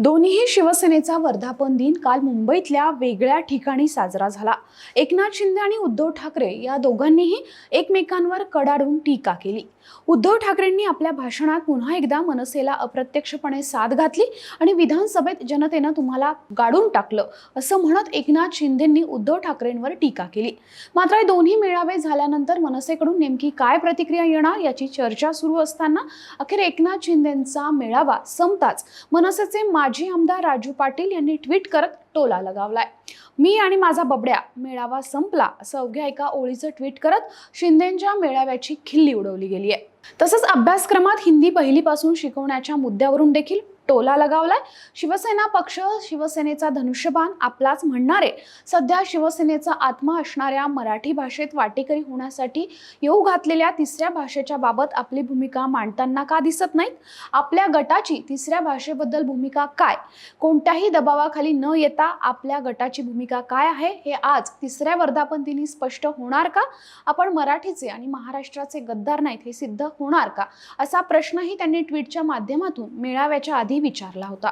दोन्हीही शिवसेनेचा वर्धापन दिन काल मुंबईतल्या वेगळ्या ठिकाणी साजरा झाला. एकनाथ शिंदे आणि उद्धव ठाकरे या दोघांनीही एकमेकांवर कडाडून टीका केली. उद्धव ठाकरेंनी आपल्या भाषणात पुन्हा एकदा मनसेला अप्रत्यक्षपणे साथ घातली आणि विधानसभेत जनतेनं तुम्हाला गाडून टाकलं असं म्हणत एकनाथ शिंदेंनी उद्धव ठाकरेंवर टीका केली. मात्र दोन्ही मेळावे झाल्यानंतर मनसेकडून नेमकी काय प्रतिक्रिया येणार याची चर्चा सुरू असताना अखेर एकनाथ शिंदेंचा मेळावा संपताच मनसेचे माजी आमदार राजू पाटील यांनी ट्विट करत टोला लगावलाय. मी आणि माझा बबड्या मेळावा संपला असं अवघ्या एका ओळीचं ट्विट करत शिंदेंच्या मेळाव्याची खिल्ली उडवली गेली आहे तसंच अभ्यासक्रमात हिंदी पहिलीपासून शिकवण्याच्या मुद्द्यावरून देखील टोला लगावलाय. शिवसेना पक्ष शिवसेनेचा धनुष्यबाण आपलाच म्हणणारे सध्या शिवसेनेचा आत्मा असणाऱ्या मराठी भाषेत वाटेकरी होण्यासाठी येऊ घातलेल्या तिसऱ्या भाषेच्या बाबत आपली भूमिका मांडताना का दिसत नाहीत? आपल्या गटाची तिसऱ्या भाषेबद्दल भूमिका काय? कोणत्याही दबावाखाली न येता आपल्या गटाची भूमिका काय आहे? हे आज तिसऱ्या वर्धापन दिनी स्पष्ट होणार का? आपण मराठीचे आणि महाराष्ट्राचे गद्दार नाहीत हे सिद्ध होणार का? असा प्रश्नही त्यांनी ट्विटच्या माध्यमातून मेळाव्याच्या आधी विचारला होता.